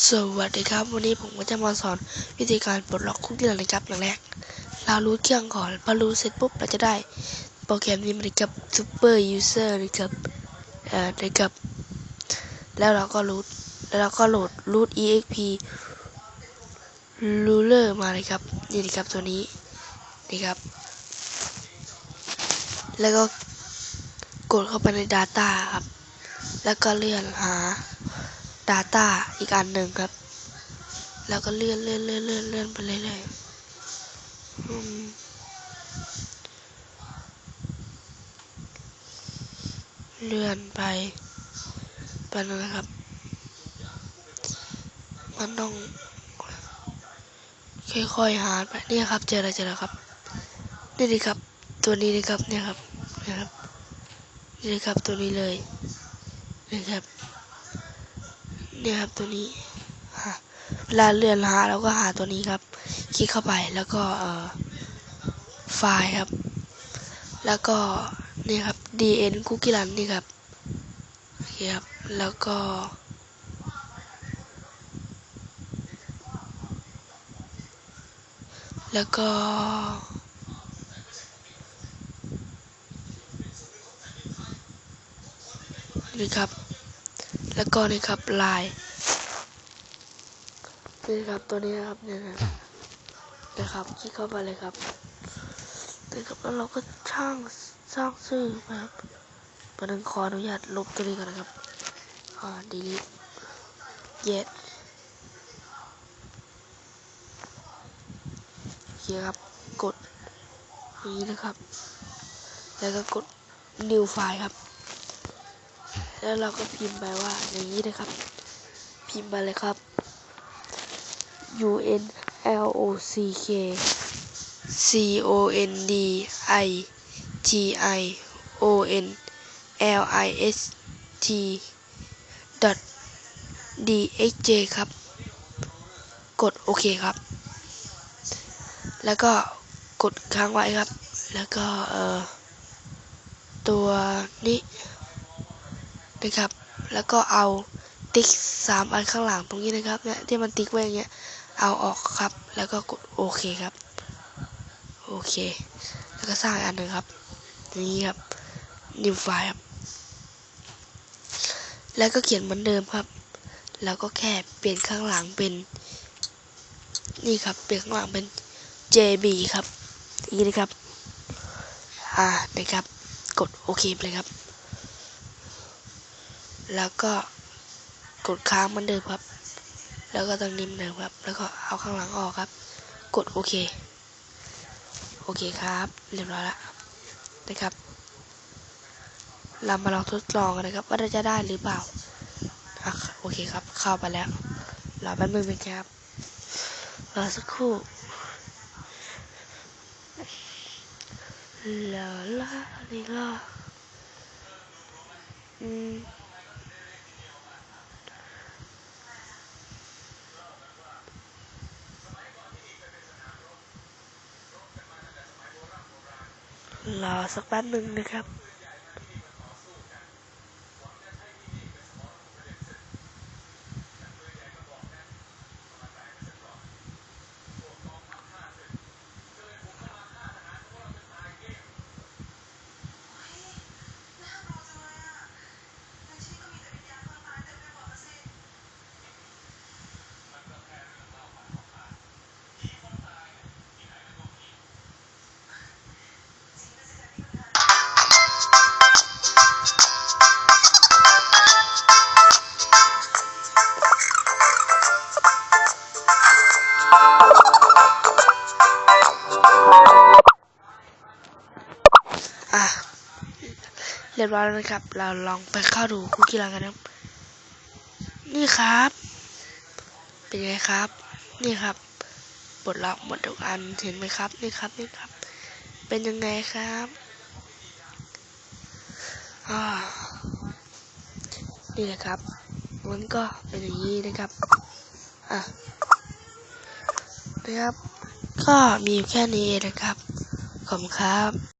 สวัสดีครับ วันนี้ผมก็จะมาสอนวิธีการปลดล็อกคุกกี้นะครับอย่างแรก เรารู้เครื่องก่อนพอรู้เสร็จปุ๊บเราจะได้โปรแกรมนี้มาเลยครับ Super User นะครับเอ่อนะครับแล้วเราก็รูทแล้วเราก็โหลด root exp ruler มาเลยครับนี่นะครับตัวนี้นี่ครับ แล้วก็กดเข้าไปใน Data ครับ แล้วก็เลื่อนหา Data อีกอันหนึ่งครับ แล้วก็เลื่อนเลื่อนเลื่อนเลื่อนเลื่อนไปเรื่อยๆเลื่อนไปไปนะครับ มันต้องค่อยๆหาไปเนี่ยครับ เจอแล้วเจอแล้วครับนี่ดีครับ ตัวนี้นะครับเนี่ยครับนี่ยครับนี่ครับตัวนี้เลยนี่ครับ เนี่ยครับตัวนี้ฮะเวลาเลื่อนหาเราก็หาตัวนี้ครับ คลิกเข้าไปแล้วก็เอ่อไฟล์ครับ แล้วก็นี่ครับ dn cookie run นี่ครับโอเคครับแล้วก็แล้วก็ นี่ครับ แล้วก็นี่ครับลายนี่ครับตัวนี้นะครับเนี่ยนะนะครับคลิกเข้าไปเลยครับนะครับแล้วเราก็ช่างสร้างชื่อนะครับประเด็นขออนุญาตลบตัวนี้ก่อนนะครับอ่า delete yes โอเคครับกดนี้นะครับ แล้วก็กด new file ครับ แล้วเราก็พิมพ์ไปว่าอย่างนี้นะครับ พิมพ์ไปเลยครับ U N L O C K C O N D I T I O N L I S T dot D X J ครับ กดโอเคครับ แล้วก็กดค้างไว้ครับ แล้วก็เอ่อตัวนี้ นะครับ แล้วก็เอาติ๊กสามอันข้างหลังตรงนี้นะครับเนี่ยที่มันติ๊กไว้อย่างเงี้ยเอาออกครับ แล้วก็กดโอเคครับโอเค แล้วก็สร้างอันหนึ่งครับนี้ครับ new file ครับ แล้วก็เขียนเหมือนเดิมครับ แล้วก็แค่เปลี่ยนข้างหลังเป็น นี่ครับ เปลี่ยนข้างหลังเป็น JB ครับนี่นะครับ อ่านะครับ กดโอเคเลยครับ แล้วก็กดค้างเหมือนเดิมครับ แล้วก็ตรงนี้เหมือนเดิมครับ แล้วก็เอาข้างหลังออกครับ กดโอเค โอเคครับ เรียบร้อยแล้วนะครับ เรามาลองทดลองกันนะครับ ว่าจะได้หรือเปล่าอโอเคครับ เข้าไปแล้วรอแป๊บนึงนะครับรอสักครู่ลาลานี่ก็อืม รอสักแป๊บหนึ่งนะครับ รียบร้อยแล้วนะครับ เราลองไปเข้าดูคุกกี้รันกันนะนี่ครับ เป็นไงครับ นี่ครับบทล็อกหมดทุกอันเห็นไหมครับ นี่ครับนี่ครับ เป็นยังไงครับอ่านี่นะครับ มันก็เป็นอย่างนี้นะครับ อะนะครับ ก็มีแค่นี้นะครับ ขอบคุณครับ